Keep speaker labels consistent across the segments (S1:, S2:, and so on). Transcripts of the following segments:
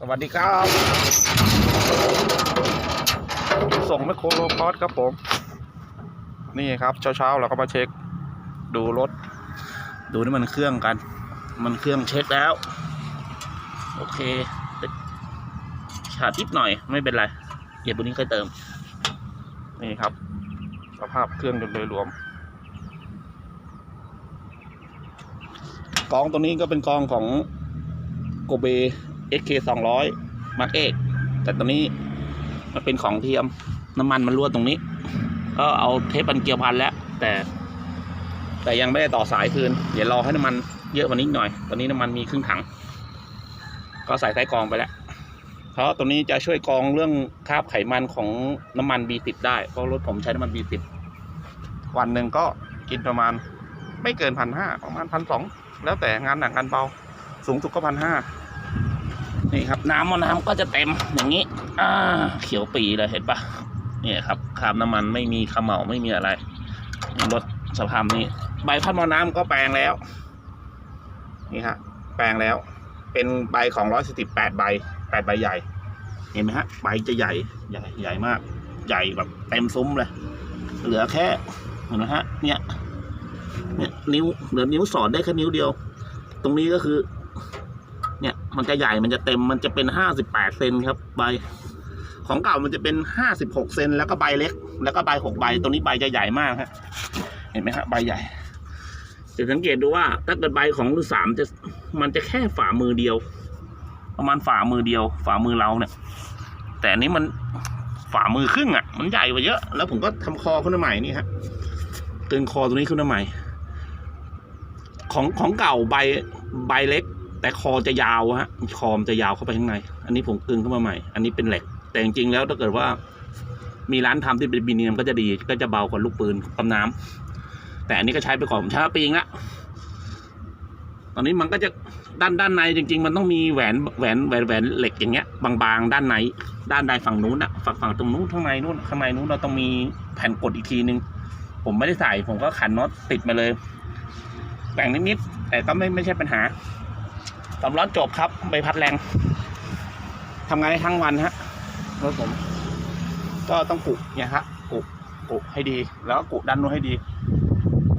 S1: สวัสดีครับ ส่งแมคโครโลคอสครับผม นี่ครับ เช้าๆ เราก็มาเช็ค ดูรถ ดูนี่มันเครื่องกัน มันเครื่องเช็คแล้ว โอเคขาดนิดหน่อยไม่เป็นไร เดี๋ยววันนี้ค่อยเติม นี่ครับ สภาพเครื่องโดยรวม กองตัวนี้ก็เป็นกองของโกเบ XK 200 Mark X แต่ตัวนี้มันเป็นของเทียมน้ำมันมันรั่วตรงนี้ ก็เอาเทปปันเกียวพันแล้ว แต่ แต่ยังไม่ได้ต่อสายคืน เดี๋ยวรอให้น้ำมันเยอะกว่านี้หน่อย ตอนนี้น้ำมันมีครึ่งถัง ก็ใส่ท้ายกองไปแล้ว เพราะตัวนี้จะช่วยกองเรื่องคราบไขมันของน้ำมัน B10 ได้ เพราะรถผมใช้น้ำมัน B10 วันหนึ่งก็กินประมาณไม่เกินพันห้าประมาณพันสองแล้วแต่งานหนักงานเบา สูงสุดก็พันห้า นี่ครับ น้ำมอน้ำก็จะเต็มอย่างนี้ อ่า เขียวปีเลยเห็นปะเนี่ยครับคราบน้ำมันไม่มีขมเหลาไม่มีอะไรรถสภาพนี้ ใบพัดมอน้ำก็แปลงแล้ว นี่ฮะแปลงแล้ว เป็นใบของร้อยสิบแปดใบแปดใบใหญ่ เห็นไหมฮะใบจะใหญ่ใหญ่ใหญ่มาก ใหญ่แบบเต็มซุ้มเลย เหลือแค่เห็นไหมฮะ เนี่ยเนี่ยนิ้วเหลือนิ้วสอดได้แค่นิ้วเดียว ตรงนี้ก็คือ เนี่ยมันจะใหญ่มันจะเต็มมันจะเป็นห้าสิบแปดเซนครับใบ ของเก่ามันจะเป็นห้าสิบหกเซนแล้วก็ใบเล็ก แล้วก็ใบหกใบตรงนี้ใบจะใหญ่มากฮะเห็นไหมฮะใบใหญ่จะสังเกตดูว่าถ้าเกิดใบของรุ่นสามจะมันจะแค่ฝ่ามือเดียว ประมาณฝ่ามือเดียว ฝ่ามือเราเนี่ย แต่อันนี้มันฝ่ามือครึ่งอะ มันใหญ่กว่าเยอะ แล้วผมก็ทำคอขึ้นมาใหม่นี่ฮะตึงคอตรงนี้ขึ้นมาใหม่ ของของเก่าใบใบเล็ก แต่คอจะยาวฮะคอมจะยาวเข้าไปข้างใน อันนี้ผมตึงขึ้นมาใหม่ อันนี้เป็นเหล็ก แต่จริงๆแล้วถ้าเกิดว่า มีร้านทำที่เป็นบีเนียมก็จะดี ก็จะเบากว่าลูกปืนปั๊มน้ำแต่อันนี้ก็ใช้ไปก่อนผมใช้าปีงละตอนนี้มันก็จะด้านด้านในจริง ๆ มันต้องมีแหวนแหวนแหวนแหวนเหล็กอย่างเงี้ย บางๆ ด้านในด้านใดฝั่งนู้นอะฝั่งฝั่งตรงนู้นข้างในนู้นข้างในนู้นเราต้องมีแผ่นกดอีกทีนึง ผมไม่ได้ใส่ผมก็ขันน็อตติดมาเลยแต่งนิดๆแต่ก็ไม่ไม่ใช่ปัญหา สำร้อนจบครับใบพัดแรงทำงานได้ทั้งวันฮะรถผมก็ต้องกุเนี่ยฮะกุกุให้ดี แล้วก็กุด้านนู้นให้ดี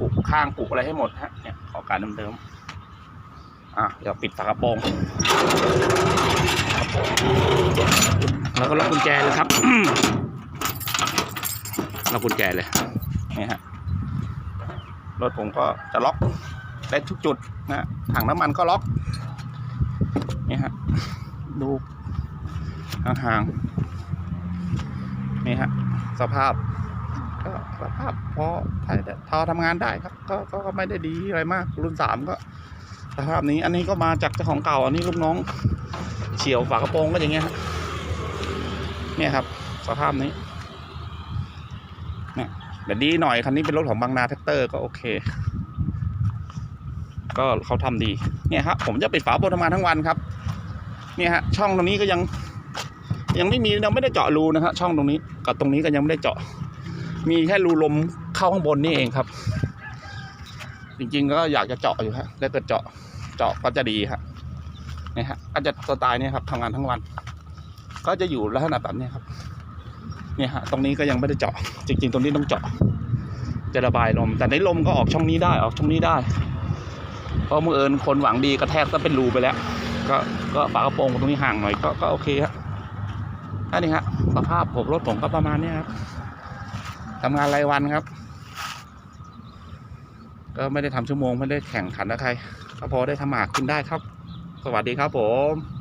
S1: กุข้างกุอะไรให้หมดฮะเนี่ยขอการเดิมๆอะเดี๋ยวปิดฝากระโปรงแล้วก็ล็อกกุญแจเลยครับล็อกกุญแจเลยนี่ฮะรถผมก็จะล็อกได้ทุกจุดนะถังน้ำมันก็ล็อก นี่ฮะ ดูห่างๆนี่ฮะ สภาพ ก็สภาพพอใช้ได้พอทำงานได้ครับก็ก็ก็ไม่ได้ดีอะไรมาก รุ่นสามก็ สภาพนี้อันนี้ก็มาจากเจ้าของเก่า อันนี้ลูกน้อง เฉียวฝากระโปรงก็อย่างเงี้ยเนี่ยครับ สภาพนี้เนี่ยแต่ดีหน่อยคันนี้เป็นรถของบางนาแท็กเตอร์ก็โอเค ก็เขาทำดีเนี่ยครับผมจะปิดฝาโปรทำงานทั้งวันครับ เนี่ยฮะช่องตรงนี้ก็ยัง ยังไม่มียังไม่ได้เจาะรูนะฮะช่องตรงนี้กับตรงนี้ก็ยังไม่ได้เจาะ มีแค่รูลมเข้าข้างบนนี่เองครับ จริงๆก็อยากจะเจาะอยู่ฮะถ้าเกิดเจาะเจาะก็จะดีฮะนี่ฮะก็จะสไตล์เนี้ครับทำงานทั้งวัน ก็จะอยู่ลักษณะแบบนี้ครับเนี่ยฮะตรงนี้ก็ยังไม่ได้เจาะ จริง ๆ ตรงนี้ต้องเจาะจะระบายลม แต่ในลมก็ออกช่องนี้ได้ออกช่องนี้ได้ เพราะมือเอิญคนหวังดีกระแทกซะเป็นรูไปแล้ว ก็ก็ฝากระโปรงตรงนี้ห่างหน่อยก็ก็โอเคฮะอันนี้ฮะสภาพผมรถผมก็ประมาณนี้ครับทำงานรายวันครับ ก็ไม่ได้ทำชั่วโมงไม่ได้แข่งขันกับใครก็พอได้ทำหมากกินได้ครับ สวัสดีครับผม